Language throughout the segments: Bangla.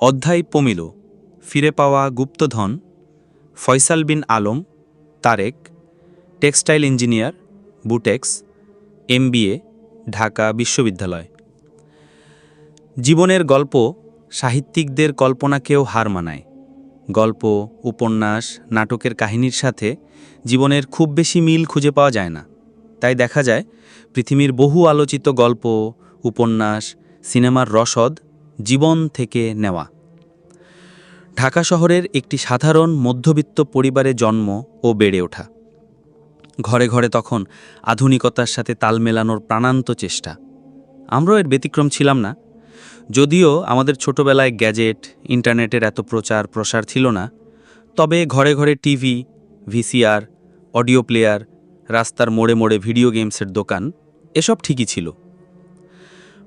অধ্যায় পমিল, ফিরে পাওয়া গুপ্তধন, Faisal Bin Alam, Tarek, textile engineer, BUTEX, MBA, Dhaka বিশ্ববিদ্যালয়। জীবনের গল্প সাহিত্যিকদের কল্পনাকেও হার মানায়। গল্প, উপন্যাস, নাটকের কাহিনীর সাথে জীবনের খুব বেশি মিল খুঁজে পাওয়া যায় না। তাই দেখা যায়, পৃথিবীর বহু আলোচিত গল্প, উপন্যাস, সিনেমার রসদ জীবন থেকে নেওয়া। ঢাকা শহরের একটি সাধারণ মধ্যবিত্ত পরিবারে জন্ম ও বেড়ে ওঠা। ঘরে ঘরে তখন আধুনিকতার সাথে তাল মেলানোর প্রাণান্ত চেষ্টা। আমরাও এর ব্যতিক্রম ছিলাম না। যদিও আমাদের ছোটবেলায় গ্যাজেট, ইন্টারনেটের এত প্রচার প্রসার ছিল না। তবে ঘরে ঘরে টিভি, ভিসিআর, অডিও প্লেয়ার, রাস্তার মোড়ে মোড়ে ভিডিও গেমসের দোকান, এসব ঠিকই ছিল।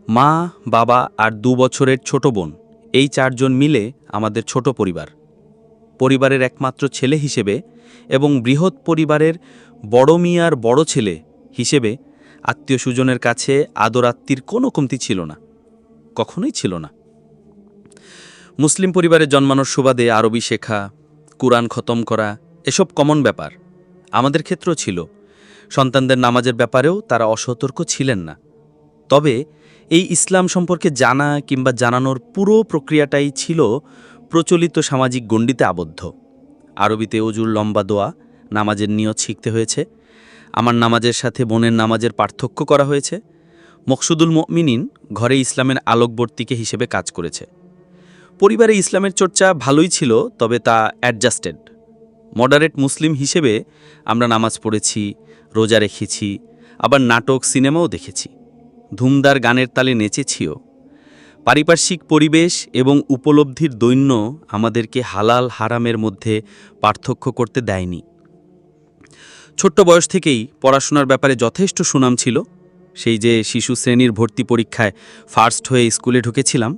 মা, বাবা আর দু বছরের ছোট বোন, এই চারজন মিলে আমাদের ছোট পরিবার। পরিবারের একমাত্র ছেলে হিসেবে এবং বৃহৎ পরিবারের বড় মিয়ার বড় ছেলে হিসেবে আত্মীয় স্বজনের কাছে আদরাত্মীর কোনো কমতি ছিল না, কখনোই ছিল না। মুসলিম পরিবারে জন্মানোর সুবাদে আরবি শেখা, কুরআন খতম করা এসব কমন ব্যাপার। আমাদের ক্ষেত্রেও ছিল। সন্তানদের নামাজের ব্যাপারেও তারা অসতর্ক ছিলেন না। তবে এই ইসলাম সম্পর্কে জানা কিংবা জানানোর পুরো প্রক্রিয়াটাই ছিল প্রচলিত সামাজিক গণ্ডিতে আবদ্ধ। আরবিতে অজুর লম্বা দোয়া, নামাজের নিয়ত শিখতে হয়েছে। আমার নামাজের সাথে বোনের নামাজের পার্থক্য করা হয়েছে। মকসুদুল মিনিন ঘরে ইসলামের আলোকবর্তিকে হিসেবে কাজ করেছে। পরিবারে ইসলামের চর্চা ভালোই ছিল, তবে তা অ্যাডজাস্টেড। মডারেট মুসলিম হিসেবে আমরা নামাজ পড়েছি, রোজা রেখেছি, আবার নাটক, সিনেমাও দেখেছি। ধুমদার গানের তালে নেচেছিও। পারিপার্শ্বিক পরিবেশ এবং উপলব্ধির দৈন্য আমাদেরকে হালাল হারামের মধ্যে পার্থক্য করতে দেয়নি। ছোট্ট বয়স থেকেই পড়াশোনার ব্যাপারে যথেষ্ট সুনাম ছিল। সেই যে শিশু শ্রেণির ভর্তি পরীক্ষায় ফার্স্ট হয়ে স্কুলে ঢুকেছিলাম।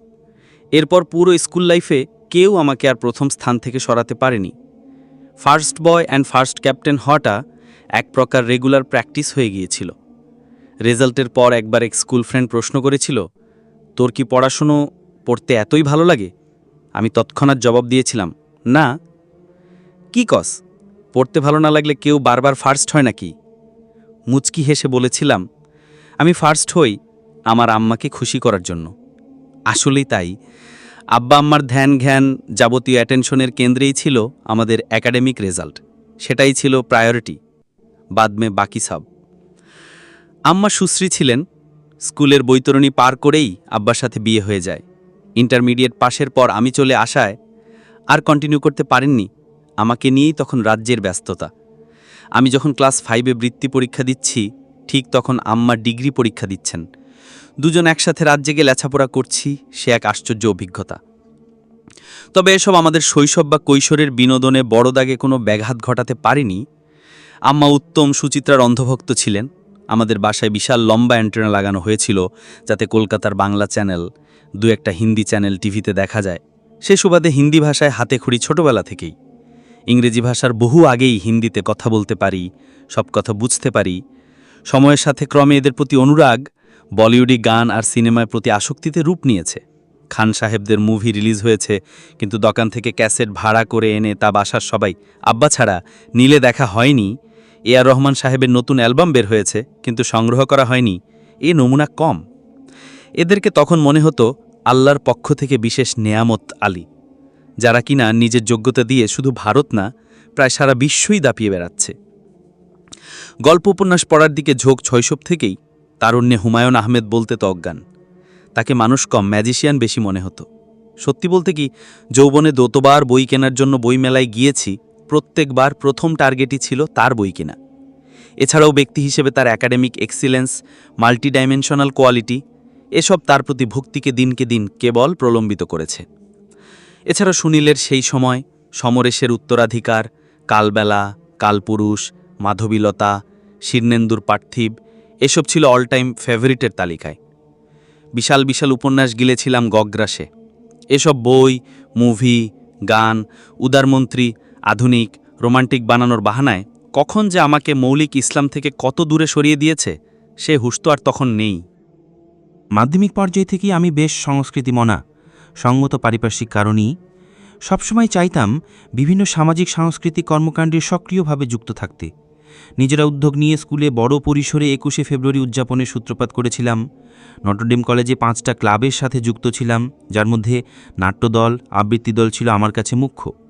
এরপর পুরো স্কুল লাইফে কেউ আমাকে আর প্রথম স্থান থেকে সরাতে পারেনি। First boy and first captain হওয়াটা এক প্রকার রেগুলার প্র্যাকটিস হয়ে গিয়েছিল। রেজাল্টের পর একবার এক স্কুল ফ্রেন্ড প্রশ্ন করেছিল, তোর কি পড়াশুনো পড়তে এতই ভালো লাগে? আমি তৎক্ষণাৎ জবাব দিয়েছিলাম, না। কি কস? পড়তে ভালো না লাগলে কেউ বারবার ফার্স্ট হয় নাকি? মুচকি হেসে বলেছিলাম, আমি ফার্স্ট হই আমার আম্মাকে খুশি করার জন্য। আসলেই তাই। আব্বা আম্মার ধ্যান জ্ঞান যাবতীয় অ্যাটেনশনের কেন্দ্রেই ছিল আমাদের একাডেমিক রেজাল্ট সেটাই ছিল প্রায়োরিটি বাদমে বাকি সব। আম্মা সুশ্রী ছিলেন। স্কুলের বৈতরণী পার করেই আব্বার সাথে বিয়ে হয়ে যায়। ইন্টারমিডিয়েট পাশের পর আমি চলে আসায় আর কন্টিনিউ করতে পারেননি। আমাকে নিয়েই তখন রাজ্যের ব্যস্ততা। আমি যখন ক্লাস ফাইভে বৃত্তি পরীক্ষা দিচ্ছি, ঠিক তখন আম্মা ডিগ্রি পরীক্ষা দিচ্ছেন। দুজন একসাথে রাজ্যে গিয়ে লেছাপড়া করছি, সে এক আশ্চর্য অভিজ্ঞতা। তবে এসব আমাদের শৈশব বা কৈশোরের বিনোদনে বড় দাগে কোনো ব্যাঘাত ঘটাতে পারেনি। আম্মা উত্তম সুচিত্রার অন্ধভক্ত ছিলেন। আমাদের বাসায় বিশাল লম্বা অ্যান্টেনা লাগানো হয়েছিল যাতে কলকাতার বাংলা চ্যানেল, দু একটা হিন্দি চ্যানেল টিভিতে দেখা যায়। সে সুবাদে হিন্দি ভাষায় হাতে খুঁড়ি ছোটবেলা থেকেই। ইংরেজি ভাষার বহু আগেই হিন্দিতে কথা বলতে পারি, সব কথা বুঝতে পারি। সময়ের সাথে ক্রমে এদের প্রতি অনুরাগ বলিউডি গান আর সিনেমার প্রতি আসক্তিতে রূপ নিয়েছে। খান সাহেবদের মুভি রিলিজ হয়েছে, কিন্তু দোকান থেকে ক্যাসেট ভাড়া করে এনে তা বাসার সবাই, আব্বা ছাড়া, নীলে দেখা হয়নি এ আর রহমান সাহেবের নতুন অ্যালবাম বের হয়েছে, কিন্তু সংগ্রহ করা হয়নি। এ নমুনা কম। এদেরকে তখন মনে হতো আল্লাহর পক্ষ থেকে বিশেষ নেয়ামত আলী, যারা কিনা নিজের যোগ্যতা দিয়ে শুধু ভারত না, প্রায় সারা বিশ্বই দাপিয়ে বেড়াচ্ছে। গল্প উপন্যাস পড়ার দিকে ঝোঁক ছয়সব থেকেই তারুণ্যে হুমায়ুন আহমেদ বলতে তো অজ্ঞান তাকে মানুষ কম, ম্যাজিশিয়ান বেশি মনে হতো। সত্যি বলতে কি, যৌবনে দোতবার বই কেনার জন্য বইমেলায় গিয়েছি প্রত্যেকবার প্রথম টার্গেটই ছিল তার বই কেনা। এছাড়াও ব্যক্তি হিসেবে তার একাডেমিক এক্সিলেন্স মাল্টিডাইমেনশনাল কোয়ালিটি এসব তার প্রতি ভক্তিকে দিনকে দিন কেবল প্রলম্বিত করেছে। এছাড়া সুনীলের সেই সময় সমরেশের উত্তরাধিকার, কালবেলা, কালপুরুষ, মাধবীলতা শীর্ণেন্দুর পার্থিব এসব ছিল অল টাইম ফেভারিটের তালিকায়। বিশাল বিশাল উপন্যাস গিলেছিলাম গগ্রাসে। এসব বই মুভি গান, উদারমন্ত্রী আধুনিক, রোমান্টিক বানানোর বাহানায় কখন যে আমাকে মৌলিক ইসলাম থেকে কত দূরে সরিয়ে দিয়েছে, সে হুশ তো আর তখন নেই। মাধ্যমিক পর্যায় থেকেই আমি বেশ সংস্কৃতি মনা সঙ্গত পারিপার্শ্বিক কারণেই সবসময় চাইতাম বিভিন্ন সামাজিক সাংস্কৃতিক কর্মকাণ্ডে সক্রিয়ভাবে যুক্ত থাকতে। নিজেরা উদ্যোগ নিয়ে স্কুলে বড় পরিসরে একুশে ফেব্রুয়ারি উদযাপনের সূত্রপাত করেছিলাম, নটরডেম কলেজে পাঁচটা ক্লাবের সাথে যুক্ত ছিলাম, যার মধ্যে নাট্যদল, আবৃত্তি দল ছিল আমার কাছে মুখ্য।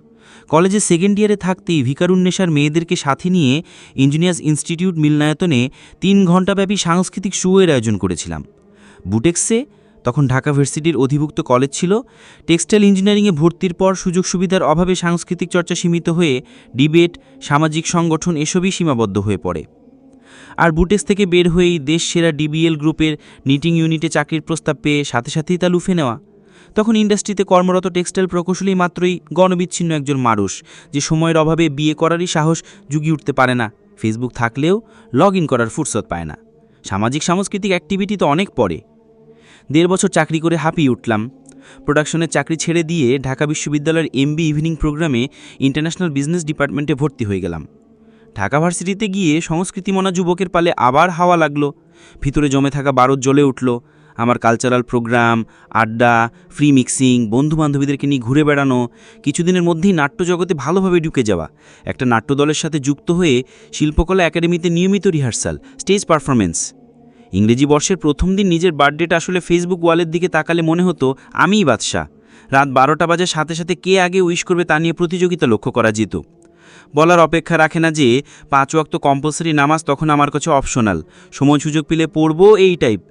কলেজে সেকেন্ড ইয়ারে থাকতেই ভিকারুন্নেশার মেয়েদেরকে সাথে নিয়ে ইঞ্জিনিয়ার্স ইনস্টিটিউট মিলনায়তনে তিন ঘণ্টাব্যাপী সাংস্কৃতিক শোয়ের আয়োজন করেছিলাম। বুটেক্সে, তখন ঢাকা ভার্সিটির অধিভুক্ত কলেজ ছিল, টেক্সটাইল ইঞ্জিনিয়ারিংয়ে ভর্তির পর সুযোগ সুবিধার অভাবে সাংস্কৃতিক চর্চা সীমিত হয়ে ডিবেট, সামাজিক সংগঠন এসবই সীমাবদ্ধ হয়ে পড়ে। আর বুটেক্স থেকে বের হয়েই দেশ সেরা ডিবিএল গ্রুপের নিটিং ইউনিটে চাকরির প্রস্তাব পেয়ে সাথে সাথেই তা লুফে নেওয়া। তখন ইন্ডাস্ট্রিতে কর্মরত টেক্সটাইল প্রকৌশলী মাত্রই গণবিচ্ছিন্ন একজন মানুষ, যে সময়ের অভাবে বিয়ে করারই সাহস জুগিয়ে উঠতে পারে না। ফেসবুক থাকলেও লগ ইন করার ফুরসত পায় না। সামাজিক সাংস্কৃতিক অ্যাক্টিভিটি তো অনেক পরে দেড় বছর চাকরি করে হাঁপিয়ে উঠলাম। প্রোডাকশনের চাকরি ছেড়ে দিয়ে ঢাকা বিশ্ববিদ্যালয়ের এমবি ইভিনিং প্রোগ্রামে ইন্টারন্যাশনাল বিজনেস ডিপার্টমেন্টে ভর্তি হয়ে গেলাম। ঢাকা ভার্সিটিতে গিয়ে সংস্কৃতিমনা যুবকের পালে আবার হাওয়া লাগল। ভিতরে জমে থাকা বারত জ্বলে উঠল। আমার কালচারাল প্রোগ্রাম আড্ডা ফ্রি মিক্সিং বন্ধু বান্ধবীদেরকে নিয়ে ঘুরে বেড়ানো, কিছুদিনের মধ্যেই নাট্যজগতে ভালোভাবে ঢুকে যাওয়া। একটা নাট্যদলের সাথে যুক্ত হয়ে শিল্পকলা একাডেমিতে নিয়মিত রিহার্সাল স্টেজ পারফরমেন্স ইংরেজি বর্ষের প্রথম দিন নিজের বার্থডেটা আসলে ফেসবুক ওয়ালের দিকে তাকালে মনে হতো, আমিই বাদশাহ। রাত বারোটা বাজার সাথে সাথে কে আগে উইশ করবে তা নিয়ে প্রতিযোগিতা লক্ষ্য করা যেত। বলার অপেক্ষা রাখে না যে, পাঁচ ওয়াক্ত কম্পালসারি নামাজ তখন আমার কাছে অপশনাল সময় সুযোগ পেলে পড়ব এই টাইপ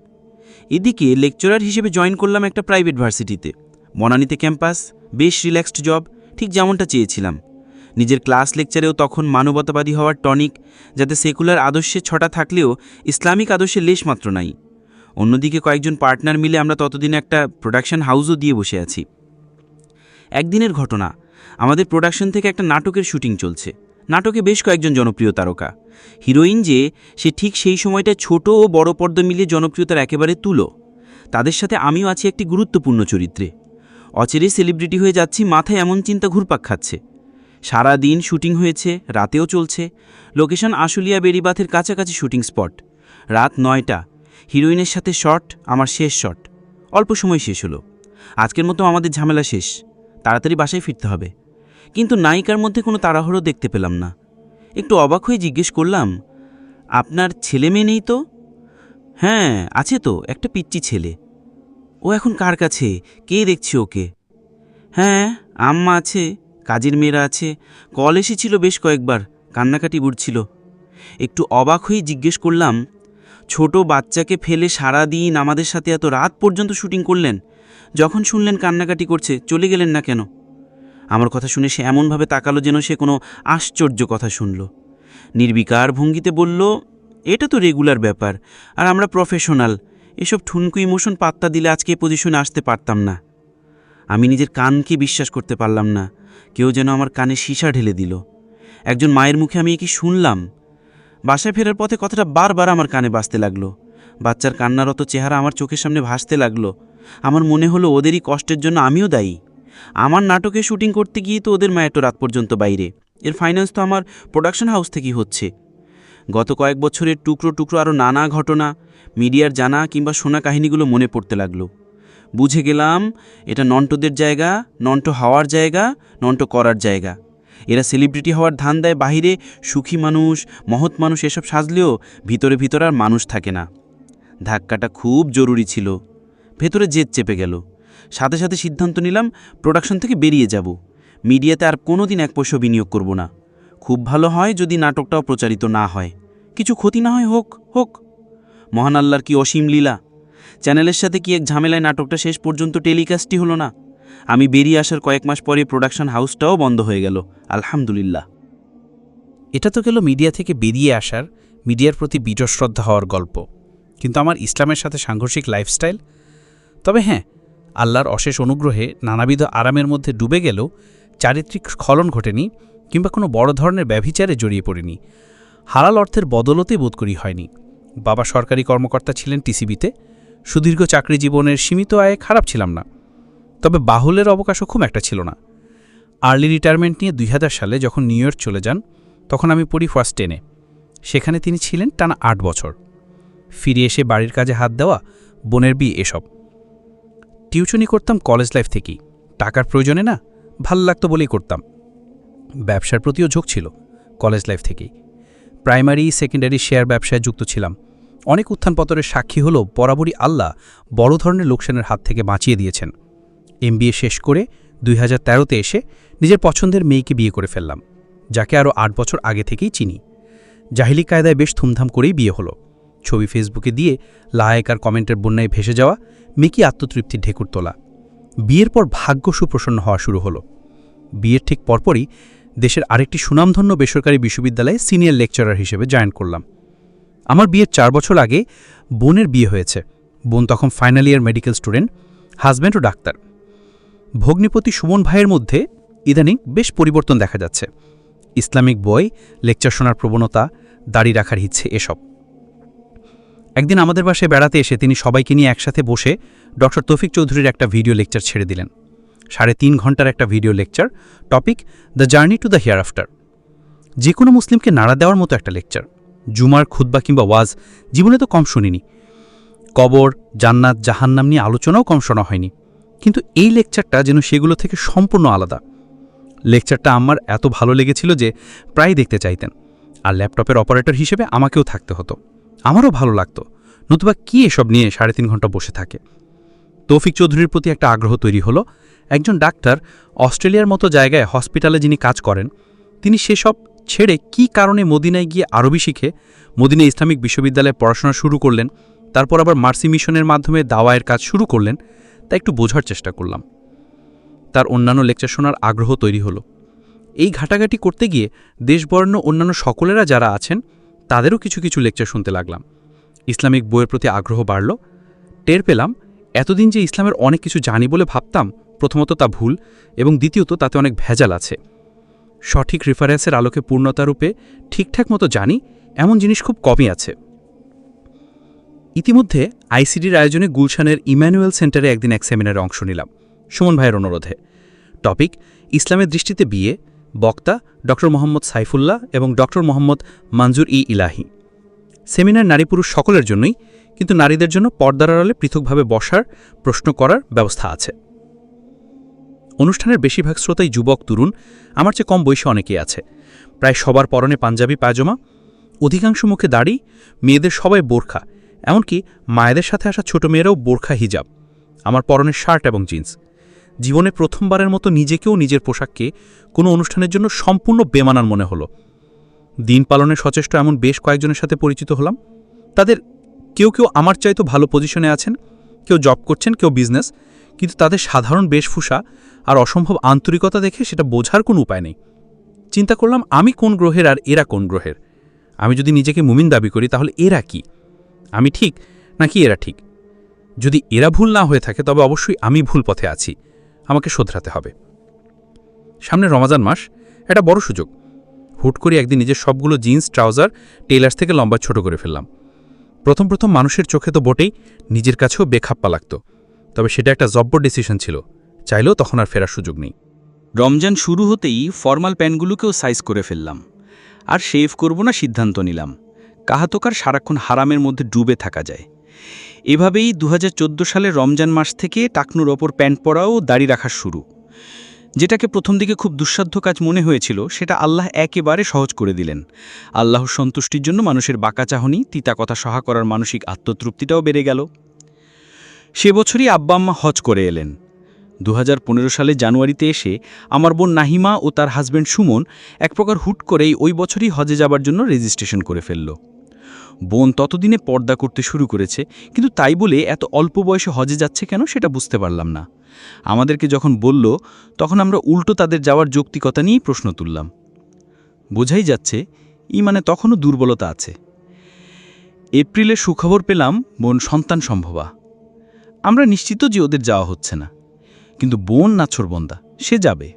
এদিকে লেকচারার হিসেবে জয়েন করলাম একটা প্রাইভেট ভার্সিটিতে। বনানীতে ক্যাম্পাস, বেশ রিল্যাক্সড জব, ঠিক যেমনটা চেয়েছিলাম। নিজের ক্লাস লেকচারেও তখন মানবতাবাদী হওয়ার টনিক, যাতে সেকুলার আদর্শে ছটা থাকলেও ইসলামিক আদর্শে লেশমাত্র নাই। অন্যদিকে কয়েকজন পার্টনার মিলে আমরা ততদিনে একটা প্রোডাকশন হাউসও দিয়ে বসে আছি। একদিনের ঘটনা, আমাদের প্রোডাকশন থেকে একটা নাটকের শুটিং চলছে। নাটকে বেশ কয়েকজন জনপ্রিয় তারকা। হিরোইন যে, সে ঠিক সেই সময়টা ছোট ও বড় পর্দা মিলিয়ে জনপ্রিয়তার একেবারে তুলো। তাদের সাথে আমিও আছি একটি গুরুত্বপূর্ণ চরিত্রে। অচেরে সেলিব্রিটি হয়ে যাচ্ছি, মাথায় এমন চিন্তা ঘুরপাক খাচ্ছে। সারা দিন শুটিং হয়েছে, রাতেও চলছে। লোকেশন আশুলিয়া বেরিবাথের কাছাকাছি শুটিং স্পট। রাত নয়টা। হিরোইনের সাথে শট, আমার শেষ শট। অল্প সময় শেষ হলো। আজকের মতো আমাদের ঝামেলা শেষ। তাড়াতাড়ি বাসায় ফিরতে হবে। কিন্তু নায়িকার মধ্যে কোনো তাড়াহুড়ো দেখতে পেলাম না। একটু অবাক হয়ে জিজ্ঞেস করলাম, আপনার ছেলে মেয়ে নেই তো? হ্যাঁ আছে তো, একটা পিচ্চি ছেলে। ও এখন কার কাছে? কে দেখছে ওকে? হ্যাঁ আম্মা আছে, কাজের মেয়েরা আছে। কল এসেছিল বেশ কয়েকবার, কান্নাকাটি উঠছিল একটু অবাক হয়ে জিজ্ঞেস করলাম, ছোট বাচ্চাকে ফেলে সারা দিন আমাদের সাথে এত রাত পর্যন্ত শুটিং করলেন? যখন শুনলেন কান্নাকাটি করছে, চলে গেলেন না কেন? আমার কথা শুনে সে এমনভাবে তাকালো যেন সে কোনো আশ্চর্য কথা শুনল। নির্বিকার ভঙ্গিতে বলল, এটা তো রেগুলার ব্যাপার, আর আমরা প্রফেশনাল এসব ঠুনকু ইমোশন পাত্তা দিলে আজকে পজিশনে আসতে পারতাম না। আমি নিজের কানকে বিশ্বাস করতে পারলাম না, কেউ যেন আমার কানে সীসা ঢেলে দিল। একজন মায়ের মুখে আমি কি শুনলাম? বাসায় ফেরার পথে কথাটা বারবার আমার কানে বাজতে লাগল। বাচ্চার কান্নারত চেহারা আমার চোখের সামনে ভাসতে লাগল। আমার মনে হলো ওদেরই কষ্টের জন্য আমিও দায়ী। আমার নাটকে শুটিং করতে গিয়ে তো ওদের মা এত রাত পর্যন্ত বাইরে। এর ফাইন্যান্স তো আমার প্রোডাকশন হাউস থেকেই হচ্ছে। গত কয়েক বছরের টুকরো টুকরো আরও নানা ঘটনা, মিডিয়ার জানা কিংবা শোনা কাহিনীগুলো মনে পড়তে লাগল। বুঝে গেলাম, এটা নন্টদের জায়গা, নন্ট হওয়ার জায়গা, নন্ট করার জায়গা। এরা সেলিব্রিটি হওয়ার ধান দেয় বাহিরে, সুখী মানুষ, মহৎ মানুষ এসব সাজলেও ভিতরে ভিতরে আর মানুষ থাকে না। ধাক্কাটা খুব জরুরি ছিল। ভেতরে জেদ চেপে গেল। সাথে সাথে সিদ্ধান্ত নিলাম প্রোডাকশন থেকে বেরিয়ে যাব। মিডিয়াতে আর কোনো দিন এক পয়সা বিনিয়োগ করব না। খুব ভালো হয় যদি নাটকটাও প্রচারিত না হয়। কিছু ক্ষতি না হয় হোক হোক। মহান আল্লাহর কি অসীম লীলা? চ্যানেলের সাথে কি এক ঝামেলায় নাটকটা শেষ পর্যন্ত টেলিকাস্টই হলো না? আমি বেরিয়ে আসার কয়েক মাস পরে প্রোডাকশন হাউসটাও বন্ধ হয়ে গেল। আলহামদুলিল্লাহ। এটা তো গেল মিডিয়া থেকে বেরিয়ে আসার, মিডিয়ার প্রতি বীরশ্রদ্ধা হওয়ার গল্প। কিন্তু আমার ইসলামের সাথে সাংঘর্ষিক লাইফস্টাইল তবে হ্যাঁ আল্লাহর অশেষ অনুগ্রহে নানাবিধ আরামের মধ্যে ডুবে গেলেও চারিত্রিক স্খলন ঘটেনি কিংবা কোনো বড় ধরনের ব্যভিচারে জড়িয়ে পড়েনি। হালাল অর্থের বদলতে বোধ করি হয়নি। বাবা সরকারি কর্মকর্তা ছিলেন টিসিবিতে। সুদীর্ঘ চাকরি জীবনের সীমিত আয়ে খারাপ ছিলাম না। তবে বাহুলের অবকাশও খুব একটা ছিল না। আর্লি রিটায়ারমেন্ট নিয়ে দুই হাজার সালে যখন নিউ ইয়র্ক চলে যান, তখন আমি পড়ি ফার্স্ট টেনে। সেখানে তিনি ছিলেন টানা আট বছর। ফিরে এসে বাড়ির কাজে হাত দেওয়া, বোনের বিয়ে এসব। টিউশনি করতাম কলেজ লাইফ থেকেই। টাকার প্রয়োজনে না, ভালো লাগতো বলেই করতাম। ব্যবসার প্রতিও ঝোঁক ছিল কলেজ লাইফ থেকেই। প্রাইমারি, সেকেন্ডারি শেয়ার ব্যবসায় যুক্ত ছিলাম। অনেক উত্থান পতনের সাক্ষী হলো বরাবরই আল্লাহ বড় ধরনের লোকসানের হাত থেকে বাঁচিয়ে দিয়েছেন। এমবিএ শেষ করে দুই হাজার তেরোতে এসে নিজের পছন্দের মেয়েকে বিয়ে করে ফেললাম, যাকে আরও আট বছর আগে থেকেই চিনি। জাহিলি কায়দায় বেশ ধুমধাম করেই বিয়ে হলো। ছবি ফেসবুকে দিয়ে লায়ক আর কমেন্টের বন্যায় ভেসে যাওয়া মেকি আত্মতৃপ্তির ঢেকুর তোলা। বিয়ের পর ভাগ্য সুপ্রসন্ন হওয়া শুরু হলো। বিয়ের ঠিক পরপরই দেশের আরেকটি সুনামধন্য বেসরকারি বিশ্ববিদ্যালয়ে সিনিয়র লেকচারার হিসেবে জয়েন করলাম। আমার বিয়ের চার বছর আগে বোনের বিয়ে হয়েছে। বোন তখন ফাইনাল ইয়ার মেডিকেল স্টুডেন্ট হাজব্যান্ডও ডাক্তার। ভগ্নিপতি সুমন ভাইয়ের মধ্যে ইদানিং বেশ পরিবর্তন দেখা যাচ্ছে। ইসলামিক বই, লেকচার শোনার প্রবণতা, দাড়ি রাখার ইচ্ছে, এসব। একদিন আমাদের বাসায় বেড়াতে এসে তিনি সবাইকে নিয়ে একসাথে বসে ডক্টর তৌফিক চৌধুরীর একটা ভিডিও লেকচার ছেড়ে দিলেন। সাড়ে তিন ঘণ্টার একটা video lecture, topic the journey to the hereafter যে কোনো মুসলিমকে নাড়া দেওয়ার মতো একটা লেকচার। জুমার খুদ্া কিংবা ওয়াজ জীবনে তো কম শুনিনি। কবর, জান্নাত, জাহান্নাম নিয়ে আলোচনাও কম শোনা হয়নি। কিন্তু এই লেকচারটা যেন সেগুলো থেকে সম্পূর্ণ আলাদা। লেকচারটা আমার এত ভালো লেগেছিল যে প্রায় দেখতে চাইতেন। আর ল্যাপটপের অপারেটর হিসেবে আমাকেও থাকতে হতো। আমারও ভালো লাগতো। নতুবা কি এসব নিয়ে সাড়ে তিন ঘণ্টা বসে থাকে? তৌফিক চৌধুরীর প্রতি একটা আগ্রহ তৈরি হলো। একজন ডাক্তার অস্ট্রেলিয়ার মতো জায়গায় হসপিটালে যিনি কাজ করেন, তিনি সেসব ছেড়ে কি কারণে মদিনায় গিয়ে আরবি শিখে, মদিনা ইসলামিক বিশ্ববিদ্যালয়ে পড়াশোনা শুরু করলেন, তারপর আবার মার্সি মিশনের মাধ্যমে দাওয়ায়ের কাজ শুরু করলেন, তা একটু বোঝার চেষ্টা করলাম। তার অন্যান্য লেকচার শোনার আগ্রহ তৈরি হলো। এই ঘাটাঘাটি করতে গিয়ে দেশবর্ণ অন্যান্য সকলেরা যারা আছেন তাদেরও কিছু কিছু লেকচার শুনতে লাগলাম। ইসলামিক বইয়ের প্রতি আগ্রহ বাড়ল। টের পেলাম, এতদিন যে ইসলামের অনেক কিছু জানি বলে ভাবতাম, প্রথমত তা ভুল এবং দ্বিতীয়ত তাতে অনেক ভেজাল আছে। সঠিক রেফারেন্সের আলোকে পূর্ণতারূপে ঠিকঠাক মতো জানি, এমন জিনিস খুব কমই আছে। ইতিমধ্যে আইসিডির আয়োজনে গুলশানের ইম্যানুয়েল সেন্টারে একদিন এক সেমিনারে অংশ নিলাম। সুমন ভাইয়ের অনুরোধে। টপিক, ইসলামের দৃষ্টিতে বিয়ে বক্তা ড মোহাম্মদ সাইফুল্লাহ এবং ড মোহাম্মদ মানজুর ই ইলাহি। সেমিনার নারী পুরুষ সকলের জন্যই, কিন্তু নারীদের জন্য পর্দার আড়ালে পৃথকভাবে বসার, প্রশ্ন করার ব্যবস্থা আছে। অনুষ্ঠানের বেশিরভাগ শ্রোতাই যুবক, তরুণ, আমার চেয়ে কম বয়সে অনেকেই আছে। প্রায় সবার পরনে পাঞ্জাবি, পায়জামা, অধিকাংশ মুখে দাড়ি, মেয়েদের সবাই বোরখা, এমনকি মায়েদের সাথে আসা ছোট মেয়েরাও বোরখা, হিজাব, আমার পরনের শার্ট এবং জিন্স। জীবনে প্রথমবারের মতো নিজেকেও নিজের পোশাককে কোনো অনুষ্ঠানের জন্য সম্পূর্ণ বেমানান মনে হলো। দিন পালনে সচেষ্ট এমন বেশ কয়েকজনের সাথে পরিচিত হলাম। তাদের কেউ কেউ আমার চাইতো ভালো পজিশনে আছেন, কেউ জব করছেন, কেউ বিজনেস, কিন্তু তাদের সাধারণ বেশভূষা আর অসম্ভব আন্তরিকতা দেখে সেটা বোঝার কোনো উপায় নেই। চিন্তা করলাম, আমি কোন গ্রহের আর এরা কোন গ্রহের? আমি যদি নিজেকে মুমিন দাবি করি, তাহলে এরা কি? আমি ঠিক নাকি এরা ঠিক? যদি এরা ভুল না হয়ে থাকে, তবে অবশ্যই আমি ভুল পথে আছি। আমাকে শোধরাতে হবে। সামনে রমাজান মাস একটা বড় সুযোগ। হুট করে একদিন নিজের সবগুলো জিন্স, ট্রাউজার টেলার্স থেকে লম্বা ছোট করে ফেললাম। প্রথম প্রথম মানুষের চোখে তো বটেই নিজের কাছেও বেখাপ্পা লাগত। তবে সেটা একটা জব্বর ডিসিশন ছিল। চাইলেও তখন আর ফেরার সুযোগ নেই। রমজান শুরু হতেই ফর্মাল প্যান্টগুলোকেও সাইজ করে ফেললাম। আর শেভ করব না সিদ্ধান্ত নিলাম। কাহাতকার সারাক্ষণ হারামের মধ্যে ডুবে থাকা যায়। এভাবেই দু সালের রমজান মাস থেকে টাকনুর ওপর প্যান্ট পরাও দাড়ি রাখা শুরু। যেটাকে প্রথম দিকে খুব দুঃসাধ্য কাজ মনে হয়েছিল, সেটা আল্লাহ একেবারে সহজ করে দিলেন। আল্লাহর সন্তুষ্টির জন্য মানুষের বাঁকা চাহনি, তিতা কথা সহা করার মানসিক আত্মতৃপ্তিটাও বেড়ে গেল। সে বছরই আব্বা আম্মা হজ করে এলেন। দুহাজার পনেরো সালে জানুয়ারিতে এসে আমার বোন নাহিমা ও তার হাজব্যান্ড সুমন এক প্রকার হুট করেই ওই বছরই হজে যাবার জন্য রেজিস্ট্রেশন করে ফেলল। বোন ততদিনে পর্দা করতে শুরু করেছে, কিন্তু তাই বলে এত অল্প বয়সে হজে যাচ্ছে কেন সেটা বুঝতে পারলাম না। আমাদেরকে যখন বলল, তখন আমরা উল্টো তাদের যাওয়ার যৌক্তিকতা নিয়েই প্রশ্ন তুললাম। বোঝাই যাচ্ছে, ইমানে তখনও দুর্বলতা আছে। এপ্রিলে সুখবর পেলাম, বোন সন্তান সম্ভবা। আমরা নিশ্চিত যে ওদের যাওয়া হচ্ছে না। কিন্তু বোন নাছরবন্দা সে যাবে।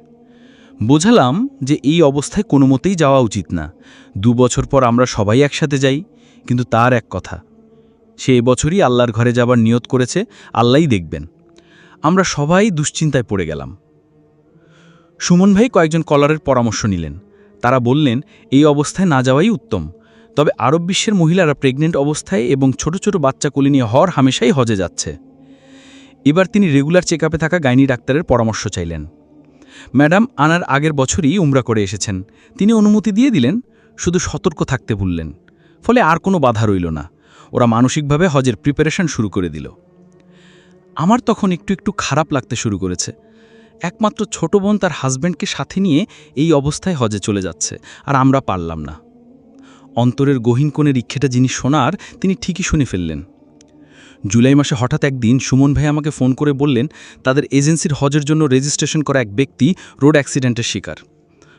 বোঝালাম যে এই অবস্থায় কোনো মতেই যাওয়া উচিত না। দু বছর পর আমরা সবাই একসাথে যাই কিন্তু তার এক কথা। সে এবছরই আল্লাহর ঘরে যাবার নিয়ত করেছে, আল্লাহই দেখবেন। আমরা সবাই দুশ্চিন্তায় পড়ে গেলাম। সুমন ভাই কয়েকজন কলারের পরামর্শ নিলেন। তারা বললেন, এই অবস্থায় না যাওয়াই উত্তম। তবে আরব বিশ্বের মহিলারা প্রেগনেন্ট অবস্থায় এবং ছোট ছোট বাচ্চা কোলে নিয়ে হর হামেশাই হজে যাচ্ছে। এবার তিনি রেগুলার চেক থাকা গাইনি ডাক্তারের পরামর্শ চাইলেন। ম্যাডাম, আনার আগের বছরই উমরা করে এসেছেন। তিনি অনুমতি দিয়ে দিলেন, শুধু সতর্ক থাকতে বললেন ফলে আর কোনো বাধা রইল না। ওরা মানসিকভাবে হজের প্রিপারেশন শুরু করে দিল। আমার তখন একটু একটু খারাপ লাগতে শুরু করেছে। একমাত্র ছোট বোন তার হাজব্যান্ডকে সাথে নিয়ে এই অবস্থায় হজে চলে যাচ্ছে, আর আমরা পারলাম না। অন্তরের গহীন কোণে রিক্ষেটা যিনি শোনার, তিনি ঠিকই শুনে ফেললেন। জুলাই মাসে হঠাৎ একদিন সুমন ভাই আমাকে ফোন করে বললেন, তাদের এজেন্সির হজের জন্য রেজিস্ট্রেশন করা এক ব্যক্তি রোড অ্যাক্সিডেন্টের শিকার।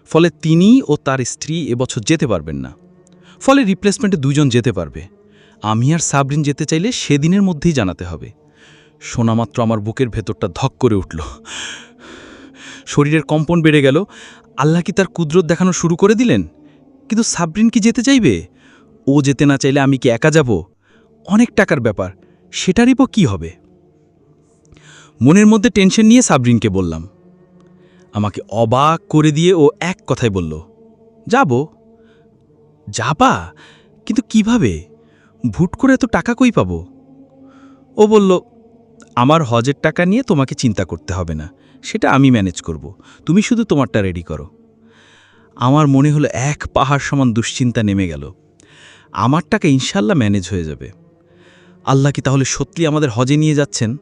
ফলে তিনি ও তার স্ত্রী এবছর যেতে পারবেন না। ফলে রিপ্লেসমেন্টে দুজন যেতে পারবে। আমি আর সাবরিন যেতে চাইলে সেদিনের মধ্যেই জানাতে হবে। শোনামাত্র আমার বুকের ভেতরটা ধক করে উঠল। শরীরের কম্পন বেড়ে গেল। আল্লাহ কি তার কুদরত দেখানো শুরু করে দিলেন? কিন্তু সাবরিন কি যেতে চাইবে? ও যেতে না চাইলে আমি কি একা যাব? অনেক টাকার ব্যাপার। সেটারই পর কী হবে? মনের মধ্যে টেনশন নিয়ে সাবরিনকে বললাম। আমাকে অবাক করে দিয়ে ও এক কথায় বলল, যাব। যাবা? কিন্তু কীভাবে? ভুট করে এত টাকা কই পাব? ও বলল, আমার হজের টাকা নিয়ে তোমাকে চিন্তা করতে হবে না, সেটা আমি ম্যানেজ করব। তুমি শুধু তোমারটা রেডি করো। আমার মনে হলো এক পাহাড় সমান দুশ্চিন্তা নেমে গেল। আমার টাকা ইনশাল্লাহ ম্যানেজ হয়ে যাবে। আল্লাহ কি তাহলে সত্যি আমাদের হজে নিয়ে যাচ্ছেন?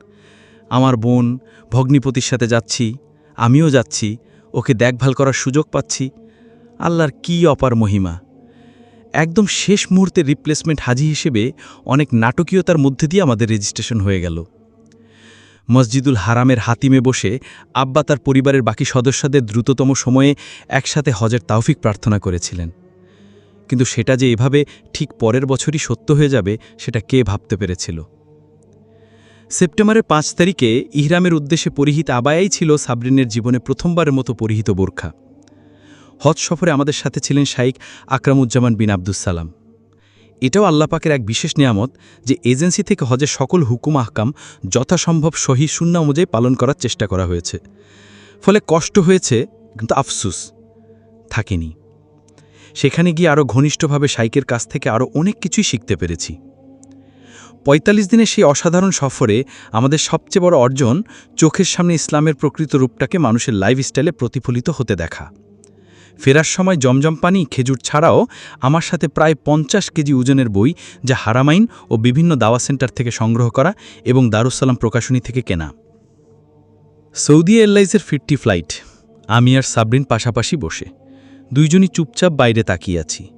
আমার বোন, ভগ্নিপতির সাথে যাচ্ছি, আমিও যাচ্ছি, ওকে দেখভাল করার সুযোগ পাচ্ছি। আল্লাহর কি অপার মহিমা। একদম শেষ মুহূর্তে রিপ্লেসমেন্ট হাজি হিসেবে অনেক নাটকীয়তার মধ্যে দিয়ে আমাদের রেজিস্ট্রেশন হয়ে গেল। মসজিদুল হারামের হাতিমে বসে আব্বা তার পরিবারের বাকি সদস্যদের দ্রুততম সময়ে একসাথে হজের তাওফিক প্রার্থনা করেছিলেন। কিন্তু সেটা যে এভাবে ঠিক পরের বছরই সত্য হয়ে যাবে, সেটা কে ভাবতে পেরেছিল? সেপ্টেম্বরের পাঁচ তারিখে ইহরামের উদ্দেশ্যে পরিহিত আবায়াই ছিল সাবরিনের জীবনে প্রথমবারের মতো পরিহিত বোরখা। হজ সফরে আমাদের সাথে ছিলেন শাইক আকরামুজ্জামান বিন আব্দুস সালাম। এটাও আল্লাপাকের এক বিশেষ নিয়ামত যে এজেন্সি থেকে হজের সকল হুকুম আহকাম যথাসম্ভব সহি শূন্য অনুযায়ী পালন করার চেষ্টা করা হয়েছে। ফলে কষ্ট হয়েছে, কিন্তু আফসুস থাকেনি। সেখানে গিয়ে আরও ঘনিষ্ঠভাবে শাইকের কাছ থেকে আরও অনেক কিছুই শিখতে পেরেছি। পঁয়তাল্লিশ দিনের সেই অসাধারণ সফরে আমাদের সবচেয়ে বড় অর্জন চোখের সামনে ইসলামের প্রকৃত রূপটাকে মানুষের লাইফস্টাইলে প্রতিফলিত হতে দেখা। ফেরার সময় জমজম পানি, খেজুর ছাড়াও আমার সাথে প্রায় পঞ্চাশ কেজি ওজনের বই যা হারামাইন ও বিভিন্ন দাওয়া সেন্টার থেকে সংগ্রহ করা এবং দারুসালাম প্রকাশনী থেকে কেনা। সৌদি এয়ারলাইন্সের ফিরটি ফ্লাইট। আমি আর সাবরিন পাশাপাশি বসে। দুইজনই চুপচাপ বাইরে তাকিয়ে আছি।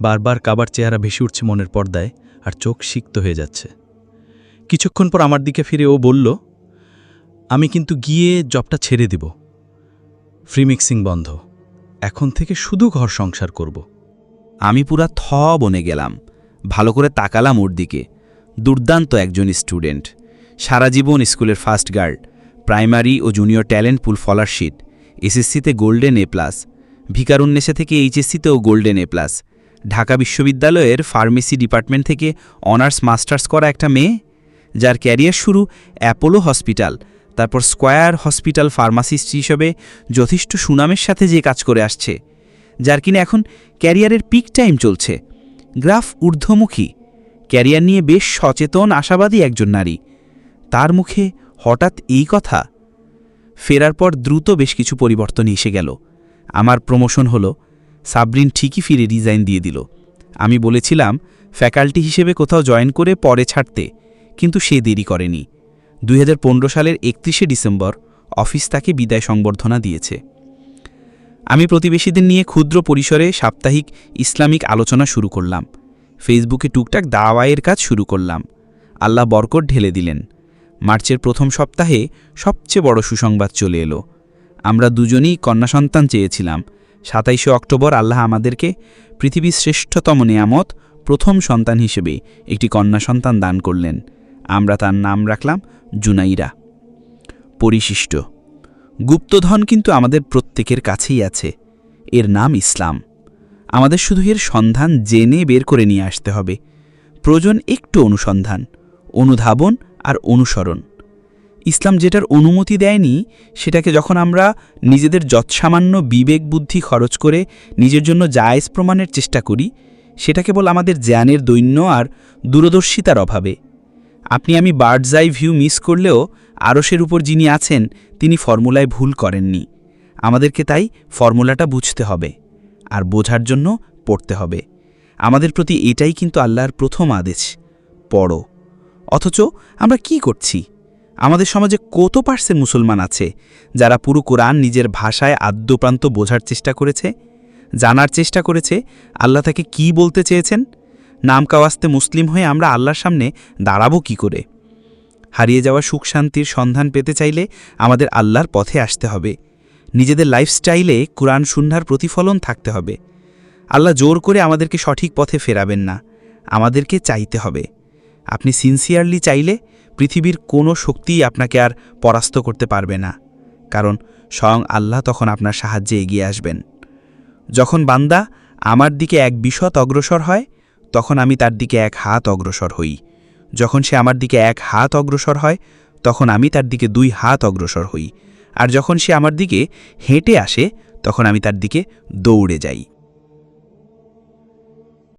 বারবার কাবার চেহারা ভেসে উঠছে মনের পর্দায় আর চোখ সিক্ত হয়ে যাচ্ছে। কিছুক্ষণ পর আমার দিকে ফিরে ও বলল, আমি কিন্তু গিয়ে জবটা ছেড়ে দিব। ফ্রি মিক্সিং বন্ধ। এখন থেকে শুধু ঘর সংসার করব। আমি পুরা থ বনে গেলাম, ভালো করে তাকালাম ওর দিকে। দুর্দান্ত একজন স্টুডেন্ট। সারা জীবন স্কুলের ফার্স্ট গার্ড, প্রাইমারি ও জুনিয়র ট্যালেন্ট পুল ফলারশিট, এসএসসিতে গোল্ডেন এ প্লাস, ভিকারুন্নেসা থেকে এইচএসসিতেও গোল্ডেন এ প্লাস। ঢাকা বিশ্ববিদ্যালয়ের ফার্মেসি ডিপার্টমেন্ট থেকে অনার্স মাস্টার্স করা একটা মেয়ে, যার ক্যারিয়ার শুরু অ্যাপোলো হসপিটাল তারপর স্কোয়ার হসপিটাল ফার্মাসিস্ট হিসেবে যথেষ্ট সুনামের সাথে যে কাজ করে আসছে, যার কিনা এখন ক্যারিয়ারের পিক টাইম চলছে। গ্রাফ ঊর্ধ্বমুখী, ক্যারিয়ার নিয়ে বেশ সচেতন, আশাবাদী একজন নারী। তার মুখে হঠাৎ এই কথা, ফেরার পর দ্রুত বেশ কিছু পরিবর্তন এসে গেল। আমার প্রমোশন হলো, সাবরিন ঠিকই ফিরে রিজাইন দিয়ে দিল। আমি বলেছিলাম, ফ্যাকাল্টি হিসেবে কোথাও জয়েন করে পরে ছাড়তে, কিন্তু সে দেরি করেনি। দুই হাজার পনেরো সালের একত্রিশে ডিসেম্বর অফিস তাকে বিদায় সংবর্ধনা দিয়েছে। আমি প্রতিবেশীদের নিয়ে ক্ষুদ্র পরিসরে সাপ্তাহিক ইসলামিক আলোচনা শুরু করলাম। ফেসবুকে টুকটাক দাওয়ায়ের কাজ শুরু করলাম। আল্লাহ বরকট ঢেলে দিলেন। মার্চের প্রথম সপ্তাহে সবচেয়ে বড় সুসংবাদ চলে এলো। আমরা দুজনেই কন্যা সন্তান চেয়েছিলাম। সাতাইশে অক্টোবর আল্লাহ আমাদেরকে পৃথিবীর শ্রেষ্ঠতম নেয়ামত, প্রথম সন্তান হিসেবে একটি কন্যা সন্তান দান করলেন। আমরা তার নাম রাখলাম জুনাইরা। পরিশিষ্ট। গুপ্তধন কিন্তু আমাদের প্রত্যেকের কাছেই আছে। এর নাম ইসলাম। আমাদের শুধু এর সন্ধান জেনে বের করে নিয়ে আসতে হবে। প্রয়োজন একটু অনুসন্ধান, অনুধাবন আর অনুসরণ। ইসলাম যেটার অনুমতি দেয়নি, সেটাকে যখন আমরা নিজেদের যৎসামান্য বিবেক বুদ্ধি খরচ করে নিজের জন্য জায়েজ প্রমাণের চেষ্টা করি, সেটা কেবল আমাদের জ্ঞানের দৈন্য আর দূরদর্শিতার অভাবে। আপনি আমি বার্ডস আই ভিউ মিস করলেও আরশের উপর যিনি আছেন, তিনি ফর্মুলায় ভুল করেননি। আমাদেরকে তাই ফর্মুলাটা বুঝতে হবে আর বোঝার জন্য পড়তে হবে। আমাদের প্রতি এটাই কিন্তু আল্লাহর প্রথম আদেশ, পড়ো। অথচ আমরা কি করছি? আমাদের সমাজে কত পার্সেন্ট মুসলমান আছে যারা পুরো কোরআন নিজের ভাষায় আদ্যপ্রান্ত বোঝার চেষ্টা করেছে, জানার চেষ্টা করেছে, আল্লাহ তাকে কি বলতে চেয়েছেন? নাম কাওয়াস্তে মুসলিম হয়ে আমরা আল্লাহর সামনে দাঁড়াবো কি করে? হারিয়ে যাওয়া সুখ শান্তির সন্ধান পেতে চাইলে আমাদের আল্লাহর পথে আসতে হবে। নিজেদের লাইফস্টাইলে কোরআন সুন্নার প্রতিফলন থাকতে হবে। আল্লাহ জোর করে আমাদেরকে সঠিক পথে ফেরাবেন না। আমাদেরকে চাইতে হবে। আপনি সিনসিয়ারলি চাইলে পৃথিবীর কোনো শক্তিই আপনাকে আর পরাস্ত করতে পারবে না। কারণ স্বয়ং আল্লাহ তখন আপনার সাহায্যে এগিয়ে আসবেন। যখন বান্দা আমার দিকে এক বিশত অগ্রসর হয় তখন আমি তার দিকে এক হাত অগ্রসর হই। যখন সে আমার দিকে এক হাত অগ্রসর হয়, তখন আমি তার দিকে দুই হাত অগ্রসর হই। আর যখন সে আমার দিকে হেঁটে আসে, তখন আমি তার দিকে দৌড়ে যাই।